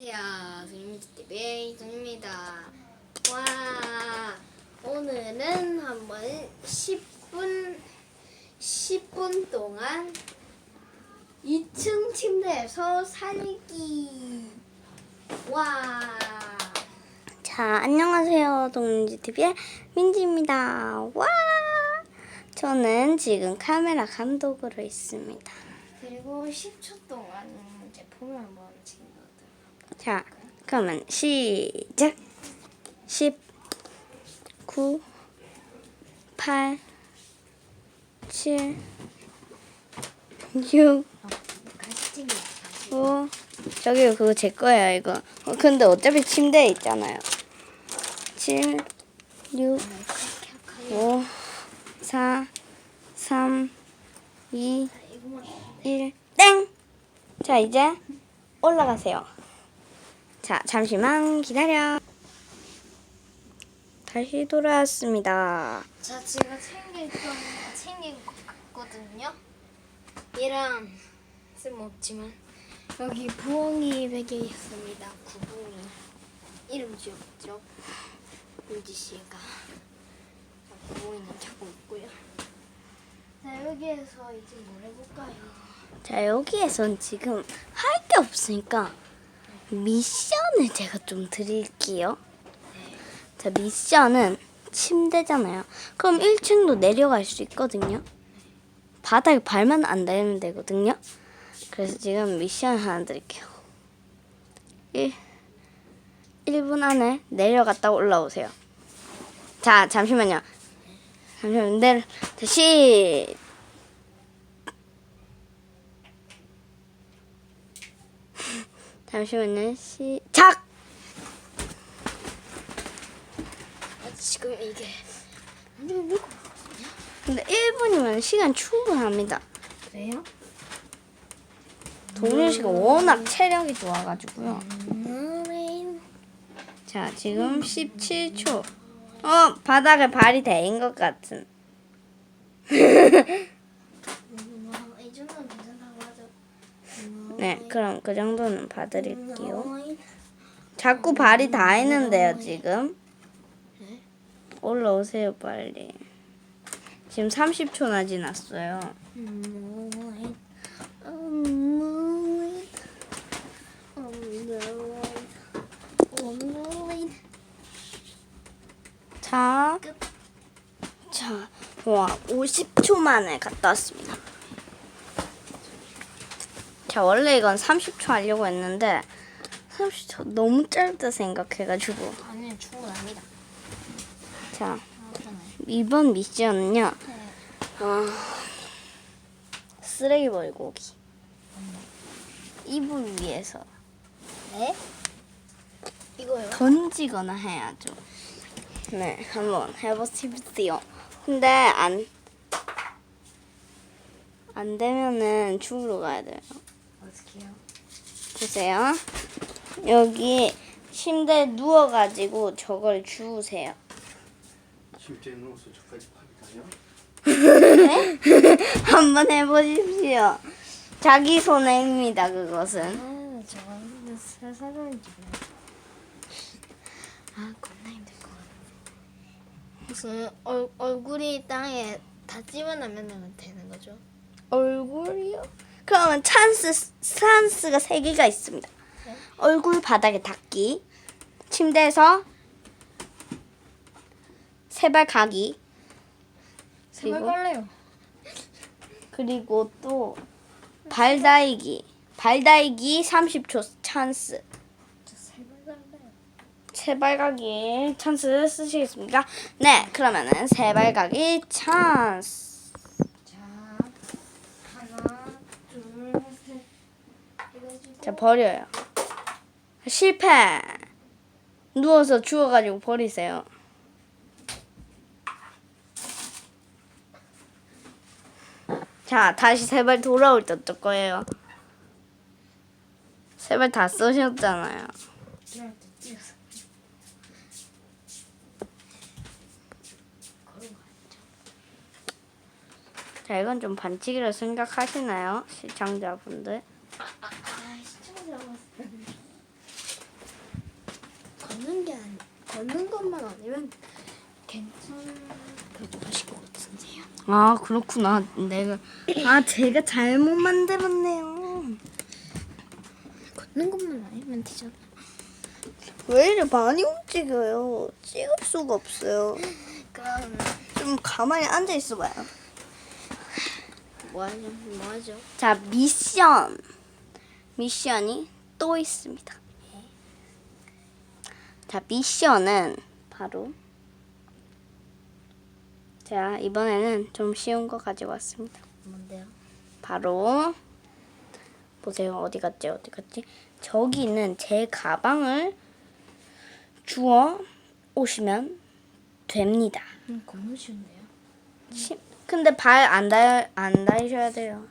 안녕하세요. 손님TV의 이정입니다. 와, 오늘은 한번 10분, 10분 동안 2층 침대에서 살기. 와, 자, 안녕하세요. 동민지TV의 민지입니다. 와! 저는 지금 카메라 감독으로 있습니다. 그리고 10초 동안 제품을 한번 찍어드릴게요. 자, 그러면 시작! 10, 9, 8, 7, 6, 같이 찍어요. 5, 저기 그거 제 거예요, 이거. 어, 근데 어차피 침대에 있잖아요. 7, 6, 5, 4, 3, 2, 이거만 1, 땡! 자, 이제 올라가세요. 자, 잠시만 기다려. 다시 돌아왔습니다. 자, 제가 챙길 건 챙긴 것 같거든요. 얘랑 쓸모없지만 여기 부엉이 베개 있습니다. 구붕이 이름 지었죠. 윤지 씨가 자, 부엉이는 자꾸 있고요. 자, 여기에서 이제 뭘 해볼까요? 자, 여기에선 지금 할 게 없으니까 미션을 제가 좀 드릴게요. 자, 미션은 침대잖아요. 그럼 1층도 내려갈 수 있거든요. 바닥에 발만 안 닿으면 되거든요. 그래서 지금 미션 하나 드릴게요. 1, 1분 안에 내려갔다 올라오세요. 자, 잠시만요. 잠시만요. 내려, 다시. 잠시만요. 시작! 아, 지금 이게 근데 1분이면 시간 충분합니다. 그래요? 동준 씨가 워낙 체력이 좋아가지고요. 음, 자, 지금 17초. 어, 바닥에 발이 대인 것 같은. 음, 이. 네, 그럼 그 정도는 봐드릴게요. 자꾸 발이 닿이는데요, 지금. 올라오세요, 빨리. 지금 30초나 지났어요. 음, 자, 자, 와, 50초 만에 갔다 왔습니다. 자, 원래 이건 30초 하려고 했는데, 30초 너무 짧다 생각해가지고. 아니 충분합니다. 자, 괜찮아요. 이번 미션은요, 네. 어, 쓰레기 벌고기. 이불 위에서 네? 이거요? 던지거나 해야죠. 네, 한번 해보십시오. 근데 안, 안 되면은 죽으러 가야 돼요. 보세요. 여기 침대에 누워가지고 저걸 주우세요. 침대에 누워서 저까지 팔이 다녀? 한번 해보십시오. 자기 손해입니다, 그것은. 아. 아, 겁나 힘들 것 같아. 무슨 얼, 얼굴이 땅에 다 집어넣으면 되는 거죠? 얼굴이요? 그러면 찬스, 찬스가 세 개가 있습니다. 얼굴 바닥에 닿기, 침대에서 세발 가기, 그리고 갈래요. 그리고 또 발다이기, 발다이기 30초 찬스. 저 제발 갈래요. 세발 가기 찬스 쓰시겠습니까? 네, 그러면은 세발 가기 찬스. 자, 하나, 둘, 셋. 해가지고 자, 버려요. 실패. 누워서 주워가지고 버리세요. 자, 다시 세 발 돌아올 때 어떨 거예요? 세 발 다. 걸어가. 자, 이건 좀 반칙이라 생각하시나요? 시청자분들? 아, 시청자 봤을 때 걷는 것만 아니면 괜찮다고 하실 것 같은데요. 아 그렇구나. 내가 아 제가 잘못 만들었네요. 걷는 것만 아니면 되잖아. 왜 이리 많이 움직여요? 찍을 수가 없어요. 그럼 좀 가만히 앉아 있어봐요. 뭐 하죠? 뭐 하죠? 자 미션 미션이 또 있습니다. 자 미션은 바로 자 이번에는 좀 쉬운 거 가지고 왔습니다. 뭔데요? 바로 보세요 어디 갔지 어디 갔지 저기 있는 제 가방을 주워 오시면 됩니다. 음, 겁나 쉬운데요. 시- 근데 발안 닿 안 닿으셔야 돼요.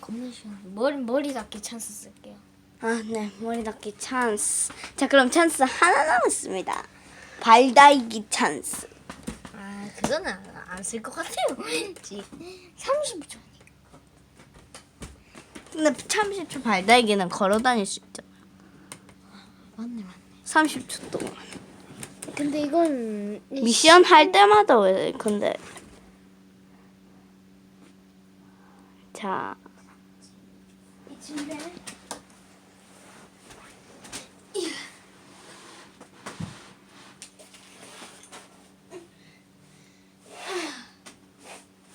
겁나 쉬운. 머리 머리 닿기 찬스 쓸게요. 아, 네. 머리 닿기 찬스. 자, 그럼 찬스 하나 남았습니다. 발 닿기 찬스. 아 그거는 안 쓸 것 같아요. 30초. 근데 30초 발 닿기는 걸어 다닐 수 있죠. 맞네 맞네. 30초 동안. 근데 이건 미션 할 때마다 왜 근데 자, 이 침대.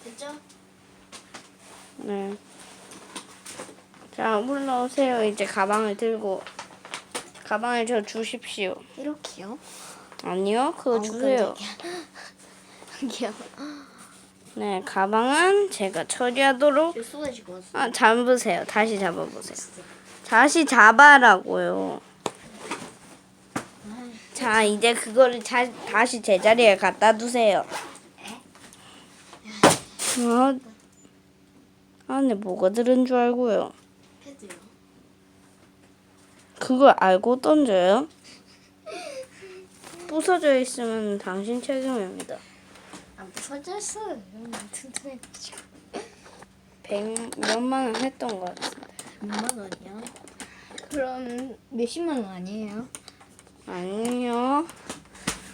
됐죠? 네. 자, 올라오세요. 이제 가방을 들고 가방을 저 주십시오. 이렇게요? 아니요, 그거 주세요. 여기요. 네, 가방은 제가 처리하도록 저 쏟아지고 왔어. 아, 잡으세요. 다시 잡아보세요. 다시 잡아라고요. 자, 이제 그거를 자, 다시 제자리에 갖다 두세요. 아, 안에 뭐가 들은 줄 알고요. 그걸 알고 던져요? 부서져 있으면 당신 책임입니다. 안 부서졌어요. 이런 튼튼해가지고. 백 몇만 원 했던 것 같은데. 몇만 원이요? 그럼 몇십만 원 아니에요? 아니요.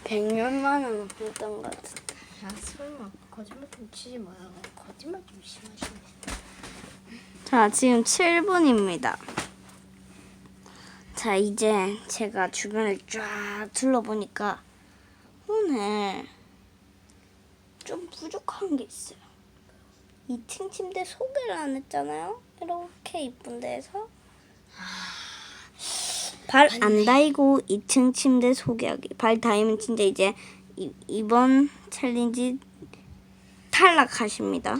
백 몇만 원 했던 것 같은데. 아 설마 거짓말 좀 치지 마요. 거짓말 좀 심하시네. 자, 지금 7분입니다. 자, 이제 제가 주변을 쫙 둘러보니까 오늘 좀 부족한 게 있어요. 2층 침대 소개를 안 했잖아요. 이렇게 이쁜 데에서 발 안 닿이고 2층 침대 소개하기. 발 닿으면 진짜 이제 이, 이번 챌린지 탈락하십니다.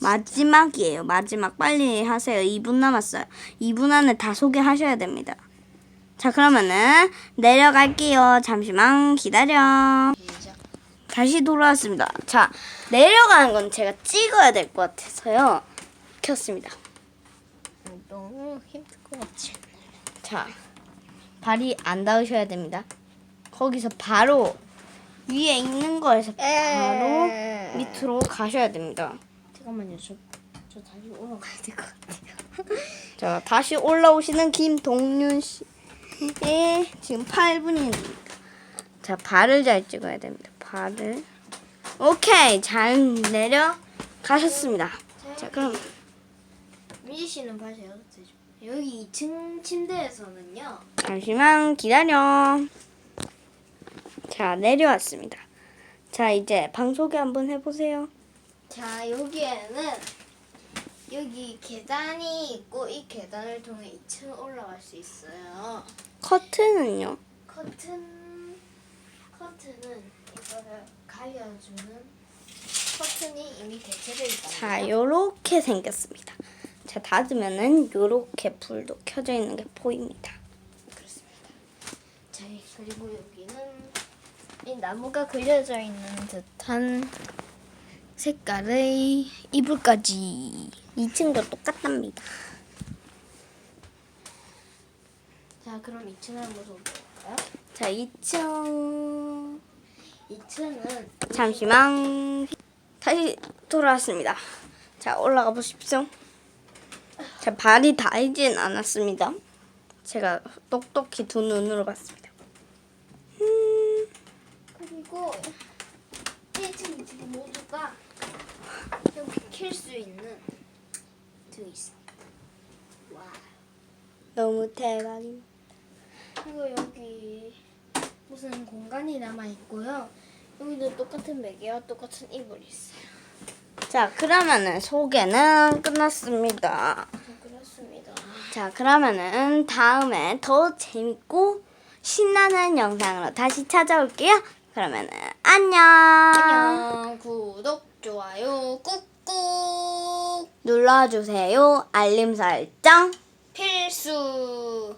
마지막이에요. 마지막 빨리 하세요. 2분 남았어요. 2분 안에 다 소개하셔야 됩니다. 자, 그러면은 내려갈게요. 잠시만 기다려. 다시 돌아왔습니다. 자, 내려가는 건 제가 찍어야 될 것 같아서요. 켰습니다. 음, 너무 힘들 것 같지. 자, 발이 안 닿으셔야 됩니다. 거기서 바로 위에 있는 거에서 바로 에. 밑으로 가셔야 됩니다. 잠깐만요. 저, 저 다시 올라가야 될 것 같아요. 자, 다시 올라오시는 김동윤 씨. 예, 지금 8분입니다. 자, 발을 잘 찍어야 됩니다. 발을. 오케이, 잘 내려 가셨습니다. 자, 그럼 민지 씨는 봐세요. 여기 2층 침대에서는요. 잠시만 기다려. 자, 내려왔습니다. 자, 이제 방 소개 한번 해보세요. 자 여기에는 여기 계단이 있고 이 계단을 통해 2층 올라갈 수 있어요. 커튼은요? 커튼 커튼은 이거를 가려주는 커튼이 이미 대체되어 있다. 자, 요렇게 생겼습니다. 자, 닫으면은 요렇게 불도 켜져 있는 게 보입니다. 그렇습니다. 자 그리고 여기는 이 나무가 그려져 있는 듯한 색깔의 이불까지. 2층도 똑같답니다. 자 그럼 2층을 한번 볼까요? 자, 2층 2층은 잠시만 다시 돌아왔습니다. 자 올라가 보십시오. 자 발이 닿이진 않았습니다. 제가 똑똑히 두 눈으로 봤습니다. 그리고 1층 집 모두가 여기 킬수 있는 등이 있습니다. 와. 너무 대박입니다. 그리고 여기 무슨 공간이 남아 있고요. 여기도 똑같은 베개와 똑같은 이불이 있어요. 자, 그러면은 소개는 끝났습니다. 그렇습니다. 자, 그러면은 다음에 더 재밌고 신나는 영상으로 다시 찾아올게요. 그러면은 안녕. 안녕. 구독, 좋아요, 꾹꾹 눌러주세요. 알림 설정. 필수.